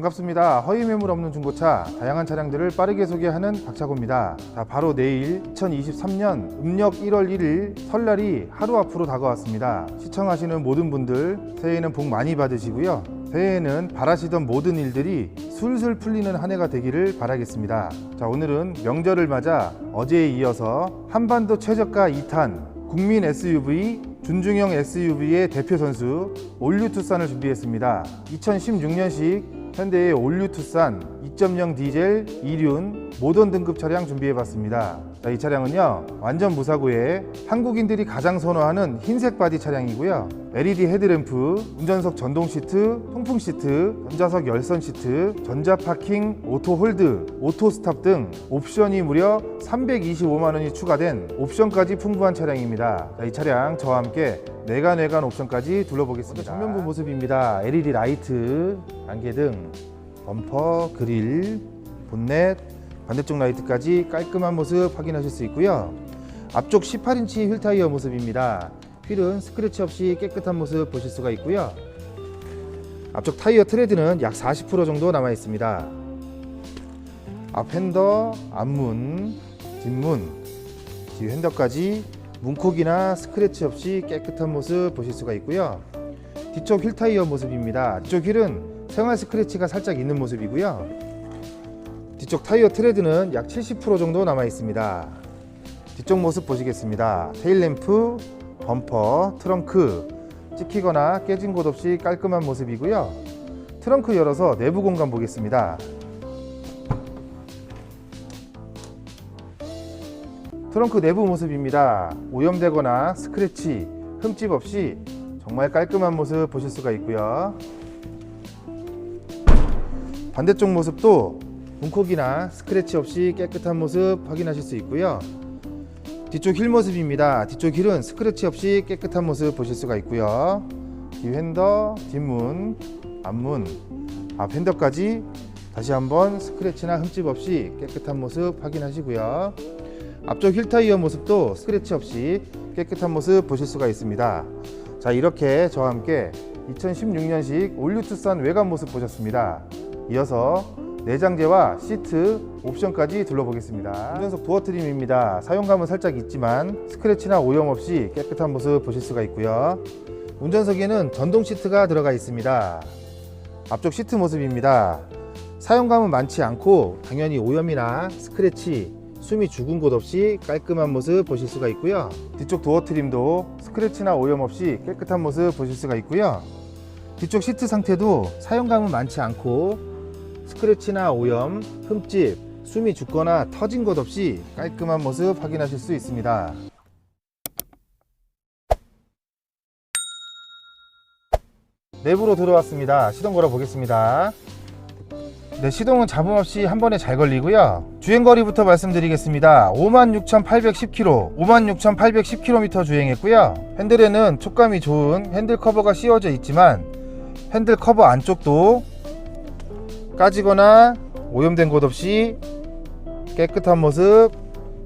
반갑습니다. 허위 매물 없는 중고차 다양한 차량들을 빠르게 소개하는 박차고입니다. 자, 바로 내일 2023년 음력 1월 1일 설날이 하루 앞으로 다가왔습니다. 시청하시는 모든 분들 새해에는 복 많이 받으시고요. 새해에는 바라시던 모든 일들이 술술 풀리는 한 해가 되기를 바라겠습니다. 자, 오늘은 명절을 맞아 어제에 이어서 한반도 최저가 2탄 국민 SUV 준중형 SUV의 대표 선수 올류 투싼을 준비했습니다. 2016년식 현대의 올류 투싼 2.0 디젤 2륜 모던 등급 차량 준비해봤습니다. 자, 이 차량은요 완전 무사고에 한국인들이 가장 선호하는 흰색 바디 차량이고요. LED 헤드램프, 운전석 전동 시트, 통풍 시트, 전자석 열선 시트, 전자 파킹, 오토 홀드, 오토 스탑 등 옵션이 무려 325만 원이 추가된 옵션까지 풍부한 차량입니다. 자, 이 차량 저와 함께 내관 외관 옵션까지 둘러보겠습니다. 전면부 모습입니다. LED 라이트, 안개등, 범퍼, 그릴, 본넷, 반대쪽 라이트까지 깔끔한 모습 확인하실 수 있고요. 앞쪽 18인치 휠 타이어 모습입니다. 휠은 스크래치 없이 깨끗한 모습 보실 수가 있고요. 앞쪽 타이어 트레드는 약 40% 정도 남아 있습니다. 앞 핸더, 앞문, 뒷문, 뒤 핸더까지 문콕이나 스크래치 없이 깨끗한 모습 보실 수가 있고요. 뒤쪽 휠 타이어 모습입니다. 뒤쪽 휠은 생활 스크래치가 살짝 있는 모습이고요. 뒤쪽 타이어 트레드는 약 70% 정도 남아 있습니다. 뒤쪽 모습 보시겠습니다. 테일램프, 범퍼, 트렁크 찍히거나 깨진 곳 없이 깔끔한 모습이고요. 트렁크 열어서 내부 공간 보겠습니다. 트렁크 내부 모습입니다. 오염되거나 스크래치, 흠집 없이 정말 깔끔한 모습 보실 수가 있고요. 반대쪽 모습도 문콕이나 스크래치 없이 깨끗한 모습 확인하실 수 있고요. 뒤쪽 힐 모습입니다. 뒤쪽 힐은 스크래치 없이 깨끗한 모습 보실 수가 있고요. 뒤 핸더, 뒷문, 앞문, 앞 핸더까지 다시 한번 스크래치나 흠집 없이 깨끗한 모습 확인하시고요. 앞쪽 휠 타이어 모습도 스크래치 없이 깨끗한 모습 보실 수가 있습니다. 자 이렇게 저와 함께 2016년식 올류 투싼 외관 모습 보셨습니다. 이어서 내장재와 시트, 옵션까지 둘러보겠습니다. 운전석 도어 트림입니다. 사용감은 살짝 있지만 스크래치나 오염 없이 깨끗한 모습 보실 수가 있고요. 운전석에는 전동 시트가 들어가 있습니다. 앞쪽 시트 모습입니다. 사용감은 많지 않고 당연히 오염이나 스크래치, 숨이 죽은 곳 없이 깔끔한 모습 보실 수가 있고요. 뒤쪽 도어 트림도 스크래치나 오염 없이 깨끗한 모습 보실 수가 있고요. 뒤쪽 시트 상태도 사용감은 많지 않고 스크래치나 오염, 흠집, 숨이 죽거나 터진 곳 없이 깔끔한 모습 확인하실 수 있습니다. 내부로 들어왔습니다. 시동 걸어 보겠습니다. 네, 시동은 잡음 없이 한 번에 잘 걸리고요. 주행거리부터 말씀드리겠습니다. 56,810km, 56,810km 주행했고요. 핸들에는 촉감이 좋은 핸들 커버가 씌워져 있지만 핸들 커버 안쪽도 까지거나 오염된 곳 없이 깨끗한 모습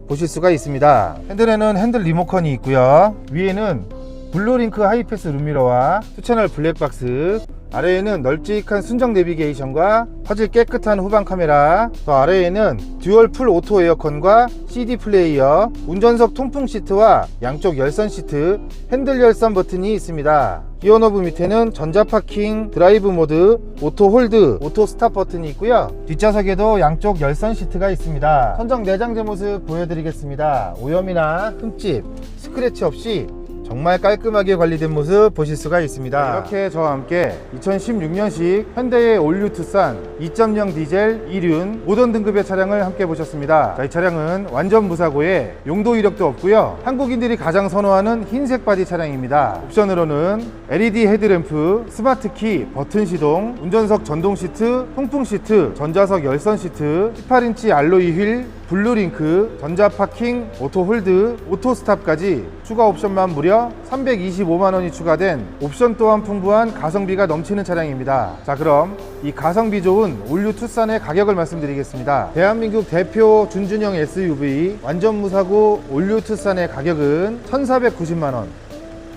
보실 수가 있습니다. 핸들에는 핸들 리모컨이 있고요. 위에는 블루링크 하이패스 룸미러와 투채널 블랙박스 아래에는 널찍한 순정 내비게이션과 화질 깨끗한 후방 카메라 또 아래에는 듀얼 풀 오토 에어컨과 CD 플레이어 운전석 통풍 시트와 양쪽 열선 시트 핸들 열선 버튼이 있습니다. 기어 노브 밑에는 전자 파킹 드라이브 모드 오토 홀드 오토 스탑 버튼이 있고요. 뒷좌석에도 양쪽 열선 시트가 있습니다. 선정 내장재 모습 보여드리겠습니다. 오염이나 흠집 스크래치 없이 정말 깔끔하게 관리된 모습 보실 수가 있습니다. 이렇게 저와 함께 2016년식 현대의 올류 투싼 2.0 디젤 2륜 모던 등급의 차량을 함께 보셨습니다. 자, 이 차량은 완전 무사고에 용도 이력도 없고요. 한국인들이 가장 선호하는 흰색 바디 차량입니다. 옵션으로는 LED 헤드램프, 스마트 키, 버튼 시동, 운전석 전동 시트, 통풍 시트, 전자석 열선 시트, 18인치 알로이 휠, 블루링크, 전자 파킹, 오토 홀드, 오토 스탑까지 추가 옵션만 무려 325만 원이 추가된 옵션 또한 풍부한 가성비가 넘치는 차량입니다. 자, 그럼 이 가성비 좋은 올류 투싼의 가격을 말씀드리겠습니다. 대한민국 대표 준준형 SUV 완전 무사고 올류 투싼의 가격은 1,490만 원.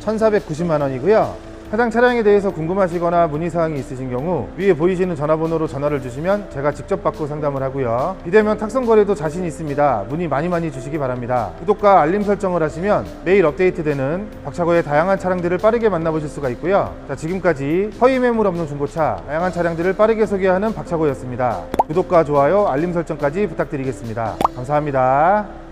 1,490만 원이고요. 해당 차량에 대해서 궁금하시거나 문의사항이 있으신 경우 위에 보이시는 전화번호로 전화를 주시면 제가 직접 받고 상담을 하고요. 비대면 탁송 거래도 자신 있습니다. 문의 많이 많이 주시기 바랍니다. 구독과 알림 설정을 하시면 매일 업데이트되는 박차고의 다양한 차량들을 빠르게 만나보실 수가 있고요. 자, 지금까지 허위 매물 없는 중고차 다양한 차량들을 빠르게 소개하는 박차고였습니다. 구독과 좋아요, 알림 설정까지 부탁드리겠습니다. 감사합니다.